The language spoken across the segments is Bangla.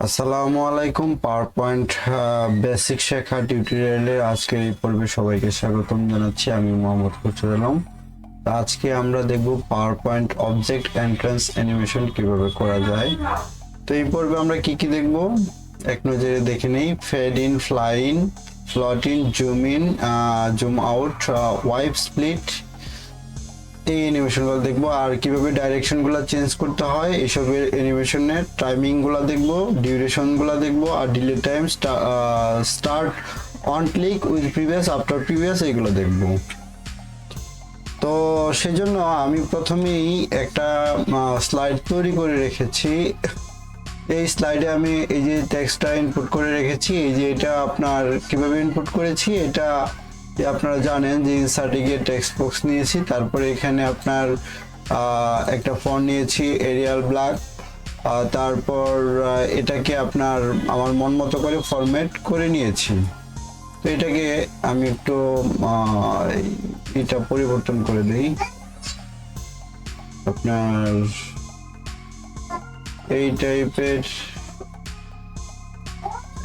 আসসালামু আলাইকুম পাওয়ার পয়েন্ট বেসিক শেখা টিউটোরিয়ালের আজকের এই পর্বে সবাইকে স্বাগতম জানাচ্ছি। আমি মোহাম্মদ খুরশেদ আলম। আজকে আমরা দেখব power point object entrance animation কীভাবে করা যায়। তো এই পর্বে আমরা কি কি দেখব? এক নজরে দেখে নেই। Fade in fly in float in zoom in zoom out wipe split এই অ্যানিমেশনগুলো দেখব। আর কীভাবে ডাইরেকশনগুলো চেঞ্জ করতে হয়, এসবের অ্যানিমেশনের টাইমিংগুলো দেখব ডিউরেশনগুলো দেখব, আর delay time start on click with previous after previous এগুলো দেখব। তো সেজন্য আমি প্রথমেই একটা স্লাইড তৈরি করে রেখেছি। এই স্লাইডে আমি এই যে টেক্সটটা ইনপুট করে রেখেছি, এই যে এটা আপনার কীভাবে ইনপুট করেছি, এটা আপনারা জানেন যে ইনসার্টে গিয়ে টেক্সট বক্স নিয়েছি, তারপরে এখানে আপনার একটা ফন্ট নিয়েছি এরিয়াল ব্ল্যাক তারপর এটাকে আপনার, আমার মন মতো করে ফরম্যাট করে নিয়েছি। তো এটাকে আমি একটু এটা পরিবর্তন করে দিই। আপনার এই টাইপের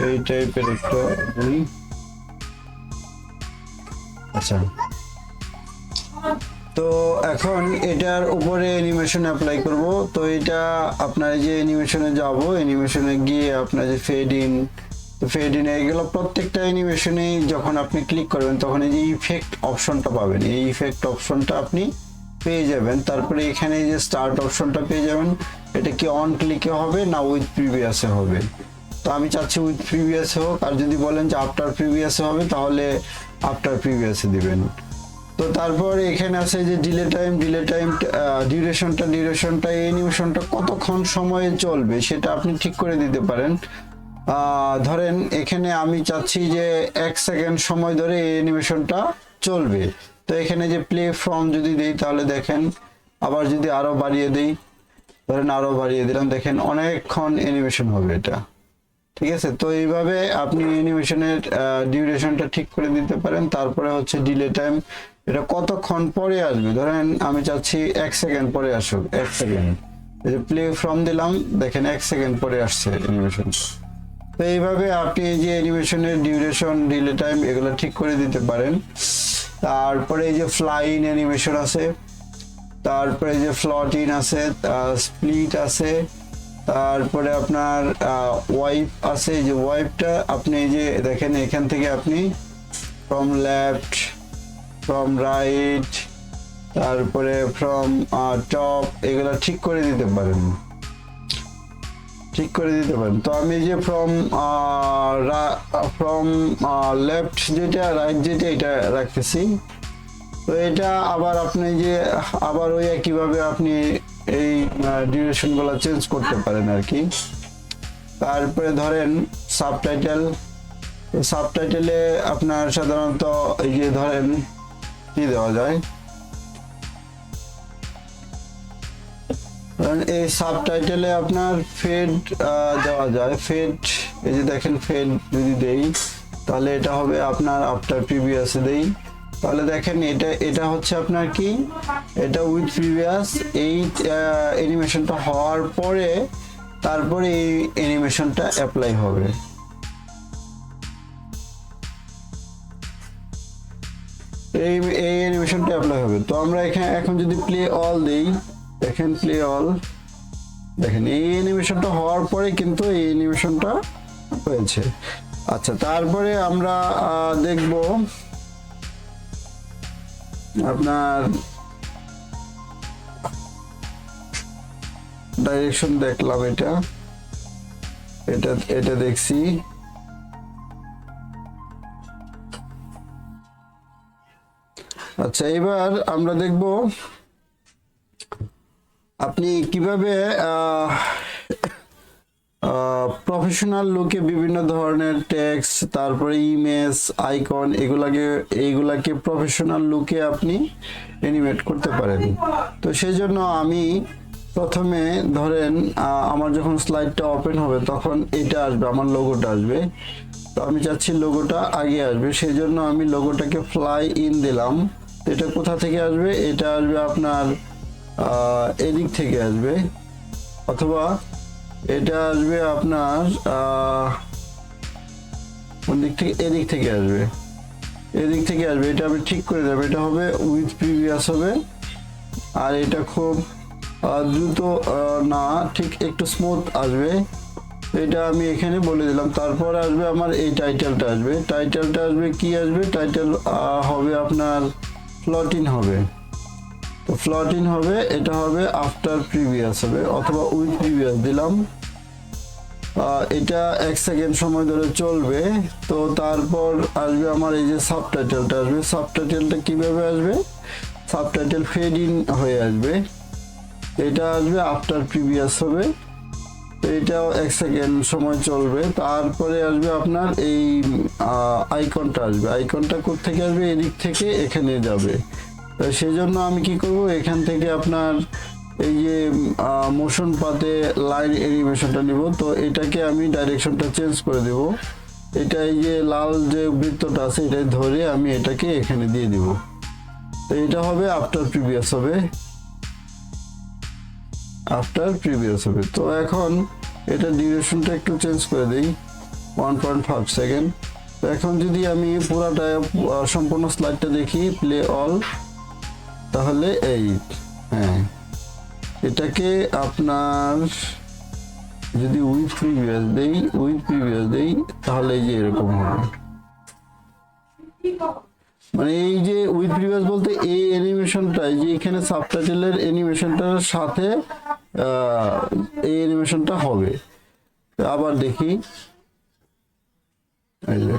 এই টাইপের একটা। আচ্ছা। তো এখন এটার উপরে অ্যানিমেশন অ্যাপ্লাই করব। তো এটা আপনার যে অ্যানিমেশনে যাব অ্যানিমেশনে গিয়ে আপনার যে ফেড ইন ইন এগুলো প্রত্যেকটা অ্যানিমেশনে যখন আপনি ক্লিক করবেন, তখন এই যে ইফেক্ট অপশনটা পাবেন। এই ইফেক্ট অপশনটা আপনি পেয়ে যাবেন। তারপরে এখানে যে স্টার্ট অপশনটা পেয়ে যাবেন, এটা কি অন ক্লিকে হবে না উইথ প্রিভিয়াসে হবে? তো আমি চাচ্ছি উইথ প্রিভিয়াসে হোক, আর যদি বলেন যে আফটার প্রিভিয়াসে হবে, তাহলে আফটার প্রিভিয়াসে দিবেন। তো তারপর এখানে আছে যে ডিলে টাইম ডিলে টাইম ডিউরেশনটা ডিউরেশনটা এই অ্যানিমেশনটা কতক্ষণ সময়ে চলবে, সেটা আপনি ঠিক করে দিতে পারেন। ধরেন এখানে আমি চাচ্ছি যে এক সেকেন্ড সময় ধরে এই অ্যানিমেশনটা চলবে। তো এখানে যে প্লে ফ্রম যদি দিই তাহলে দেখেন, আবার যদি আরও বাড়িয়ে দিই, ধরেন আরও বাড়িয়ে দিলাম, দেখেন অনেকক্ষণ অ্যানিমেশন হবে এটা। ঠিক আছে? তো এইভাবে আপনি অ্যানিমেশনের ডিউরেশনটা ঠিক করে দিতে পারেন, তারপরে হচ্ছে ডিলে টাইম এটা কতক্ষণ পরে আসবে? ধরেন আমি চাচ্ছি এক সেকেন্ড পরে আসুক, এক সেকেন্ড। প্লে ফ্রম দিলাম, দেখেন এক সেকেন্ড পরে আসছে অ্যানিমেশন তো এইভাবে আপনি এই যে অ্যানিমেশনের ডিউরেশন ডিলে টাইম এগুলো ঠিক করে দিতে পারেন। তারপরে এই যে ফ্লাই ইন অ্যানিমেশন আছে, তারপরে যে ফ্লট ইন আছে স্প্লিট আছে, তারপরে আপনার ওয়াইপ আছে। যে ওয়াইপটা আপনি এই যে দেখেন, এখান থেকে আপনি ফ্রম লেফট ফ্রম রাইট তারপরে ফ্রম টপ এগুলো ঠিক করে দিতে পারেন। ঠিক করে দিতে পারেন। তো আমি যে ফ্রম ফ্রম লেফট যেটা রাইট যেটা, এটা রাখতেছি। তো এটা আবার আপনি যে, আবার ওই একইভাবে আপনি এই ডিউরেশনগুলো চেঞ্জ করতে পারেন আর কি তারপরে ধরেন সাবটাইটেল সাবটাইটেলে আপনার সাধারণত এই যে ধরেন, কি দেওয়া যায়? ধরেন এই সাবটাইটেলে আপনার ফেড দেওয়া যায়। ফেড এই যে দেখেন ফেড যদি দেই, তাহলে এটা হবে আপনার আফটার প্রিভিয়াসে দেই। তাহলে দেখেন এটা এটা হচ্ছে আপনার কি? এটা উইথ প্রিভিয়াস এই অ্যানিমেশনটা হওয়ার পরে তারপরে এই অ্যানিমেশনটা অ্যাপ্লাই হবে। এই এই অ্যানিমেশনটা অ্যাপ্লাই হবে। তো আমরা এখানে এখন যদি প্লে অল দেই দেখেন প্লে অল দেখেন, এই অ্যানিমেশনটা হওয়ার পরে কিন্তু এই অ্যানিমেশনটা হয়েছে। আচ্ছা তারপরে আমরা দেখব আপনার ডাইরেকশন দেখলাম এটা। এটা এটা দেখছি। আচ্ছা এবার আমরা দেখব আপনি কীভাবে প্রফেশনাল লুকে বিভিন্ন ধরনের টেক্সট তারপরে ইমেজ আইকন এগুলাকে এইগুলাকে প্রফেশনাল লুকে আপনি অ্যানিমেট করতে পারেন। তো সেই জন্য আমি প্রথমে ধরেন আমার যখন স্লাইডটা ওপেন হবে, তখন এটা আসবে, আমার লোগোটা আসবে। তো আমি চাচ্ছি লোগোটা আগে আসবে, সেই জন্য আমি লোগোটাকে ফ্লাই ইন দিলাম এটা কোথা থেকে আসবে? এটা আসবে আপনার এদিক থেকে আসবে। অথবা এটা আসবে আপনার কোন দিক থেকে? এদিক থেকে আসবে। এদিক থেকে আসবে। এটা আমি ঠিক করে দেবো এটা হবে উইথ প্রিভিয়াস হবে। আর এটা খুব দ্রুত না, ঠিক একটু স্মুথ আসবে। এটা আমি এখানে বলে দিলাম। তারপর আসবে আমার এই টাইটেলটা আসবে। টাইটেলটা আসবে, কি আসবে? টাইটেল হবে আপনার ফ্লটিন হবে। তো ফ্লটিন হবে, এটা হবে আফটার প্রিভিয়াস হবে, অথবা উইথ প্রিভিয়াস দিলাম। এটা এক সেকেন্ড সময় ধরে চলবে, তো তারপর আসবে আমার এই যে সাবটাইটেলটা আসবে। সাবটাইটেলটা কীভাবে আসবে? সাবটাইটেল ফেড ইন হয়ে আসবে। এটা আসবে আফটার প্রিভিয়াস হবে। এটাও এক সেকেন্ড সময় চলবে। তারপরে আসবে আপনার এই আইকনটা আসবে। আইকনটা থেকে আসবে? এদিক থেকে এখানে যাবে। তো সেই জন্য আমি কি করব? এখান থেকে আপনার এই যে মোশন পাতে লাইন অ্যানিমেশনটা নিব। তো এটাকে আমি ডাইরেকশনটা চেঞ্জ করে দেব। এটা এই যে লাল যে বৃত্তটা আছে এটা ধরে আমি এটাকে এখানে দিয়ে দিব। তো এটা হবে আফটার প্রিভিয়াস হবে। আফটার প্রিভিয়াস হবে। তো এখন এটা ডিউরেশনটা একটু চেঞ্জ করে দিই। ওয়ান পয়েন্ট ফাইভ সেকেন্ড এখন যদি আমি পুরাটা সম্পূর্ণ স্লাইডটা দেখি প্লে অল তাহলে এই হ্যাঁ। এটাকে আপনার যদি উইথ প্রিভিয়াস দেই উইথ প্রিভিয়াস দেই, তাহলে এই যে এরকম হবে। মানে এই যে উইথ প্রিভিয়াস বলতে এই অ্যানিমেশনটা যে এখানে সাবটাইটেলের অ্যানিমেশনটার সাথে এই অ্যানিমেশনটা হবে। আবার দেখি। এই যে।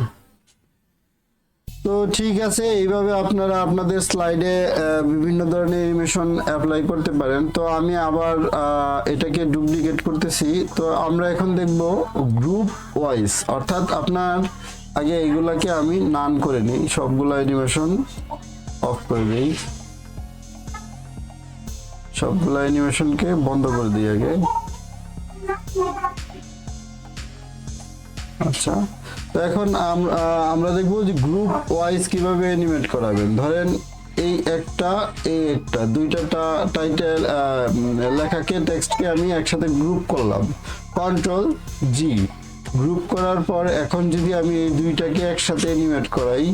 তো ঠিক আছে, এইভাবে আপনারা আপনাদের স্লাইডে বিভিন্ন ধরনের অ্যানিমেশন অ্যাপ্লাই করতে পারেন। তো আমি আবার এটাকে ডুপ্লিকেট করতেছি। তো আমরা এখন দেখব গ্রুপ ওয়াইজ অর্থাৎ আপনার, আগে এইগুলাকে আমি নান করে নিই, সবগুলো অ্যানিমেশন অফ করে দিই। সবগুলো অ্যানিমেশনকে বন্ধ করে দিই আগে। আচ্ছা। এখন আমরা দেখব যে গ্রুপ ওয়াইজ কীভাবে অ্যানিমেট করাবেন। ধরেন এই একটা এই একটা, দুইটা টাইটেল লেখাকে টেক্সটকে আমি একসাথে গ্রুপ করলাম। কন্ট্রোল জি গ্রুপ করার পর এখন যদি আমি এই দুইটাকে একসাথে অ্যানিমেট করাই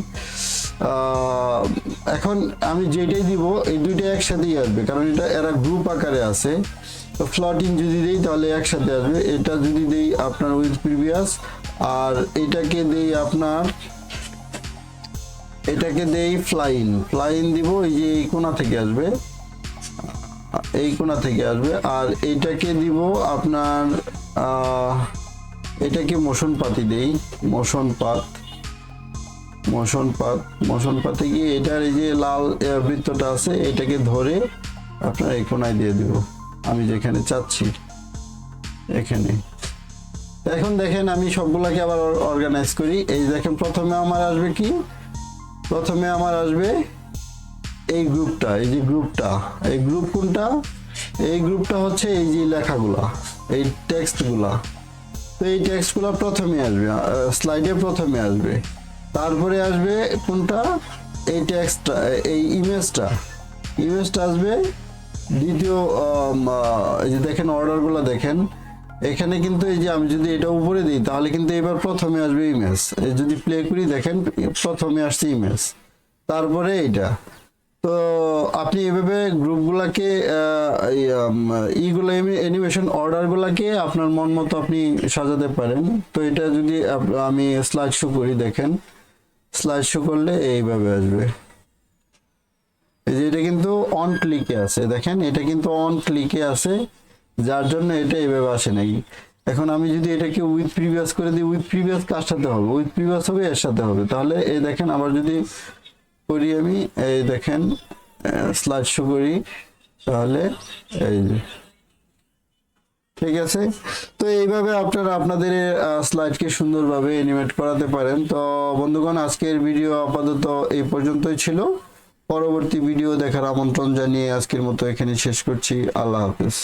এখন আমি যেটাই দিব, এই দুইটা একসাথেই আসবে। কারণ এটা, এরা গ্রুপ আকারে আছে। ফ্লটিং যদি দেই, তাহলে একসাথে আসবে। এটা যদি দেই আপনার উইথ প্রিভিয়াস আর এটাকে দেই আপনার, এটাকে দেই ফ্লাইন ফ্লাইন দিব, এই যে এই কোণা থেকে আসবে। এই কোণা থেকে আসবে। আর এটাকে দিব আপনার এটাকে মোশন পাতি দেই। মোশন পাত। মোশন পাত। মোশন পাতে গিয়ে এটার এই যে লাল বৃত্তটা আছে, এটাকে ধরে আপনার এই কোনায় দিয়ে দিব। আমি যেখানে চাচ্ছি, এখানে। এখন দেখেন আমি সবগুলাকে আবার অর্গানাইজ করি। এই দেখেন, প্রথমে আমার আসবে কি? প্রথমে আমার আসবে এই গ্রুপটা, এই যে গ্রুপটা। এই গ্রুপ কোনটা? এই গ্রুপটা হচ্ছে এই যে লেখাগুলা, এই টেক্সটগুলা। তো এই টেক্সটগুলো প্রথমে আসবে স্লাইডে প্রথমে আসবে। তারপরে আসবে কোনটা? এই টেক্সটটা, এই ইমেজটা। ইমেজটা আসবে দ্বিতীয় এই যে দেখেন অর্ডারগুলো দেখেন। এখানে কিন্তু এই যে আমি যদি এটা উপরে দিই, তাহলে কিন্তু এবার প্রথমে আসবে ইমেজ। যদি প্লে করি, দেখেন, প্রথমে আসছে ইমেজ। তারপরে এইটা। তো আপনি এভাবে গ্রুপগুলোকে ইগুলো অ্যানিমেশন অর্ডারগুলোকে আপনার মন মতো আপনি সাজাতে পারেন। তো এটা যদি আমি স্লাইড শো করি, দেখেন। স্লাইড শো করলে এইভাবে আসবে। এই যে এটা কিন্তু অন ক্লিকে আছে, দেখেন, এটা কিন্তু অন ক্লিকে আছে। যার জন্য এটা এইভাবে আসে নাই। এখন আমি যদি এটাকে উইথ প্রিভিয়াস করে দিই উইথ প্রিভিয়াস কার সাথে হবে? উইথ প্রিভিয়াস হবে, এর সাথে হবে। তাহলে এই দেখেন, আবার যদি করি আমি, এই দেখেন স্লাইড শো করি, তাহলে এই যে, ঠিক আছে? তো এইভাবে আপনারা আপনাদের স্লাইডকে সুন্দরভাবে এনিমেট করাতে পারেন। তো বন্ধুগণ, আজকের ভিডিও আপাতত এই পর্যন্তই ছিল। পরবর্তী ভিডিও দেখার আমন্ত্রণ জানিয়ে আজকের মতো এখানে শেষ করছি। আল্লাহ হাফিজ।